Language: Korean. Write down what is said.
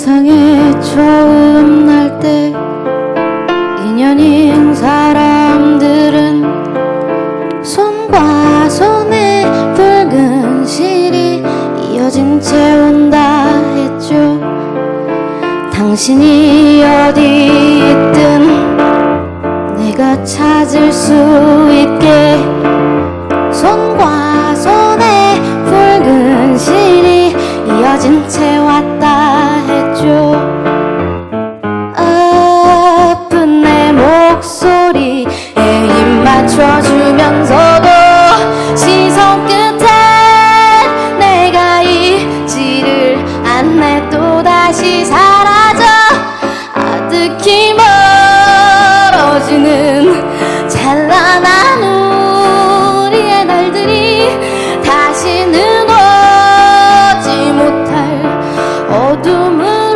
세상에 처음 날 때 인연인 사람들은 손과 손에 붉은 실이 이어진 채 온다 했죠. 당신이 어디 있든 내가 찾을 수 있게 손과 손에 붉은 실이 이어진 채 왔다 다시 사라져. 아득히 멀어지는 찬란한 우리의 날들이 다시는 오지 못할 어둠을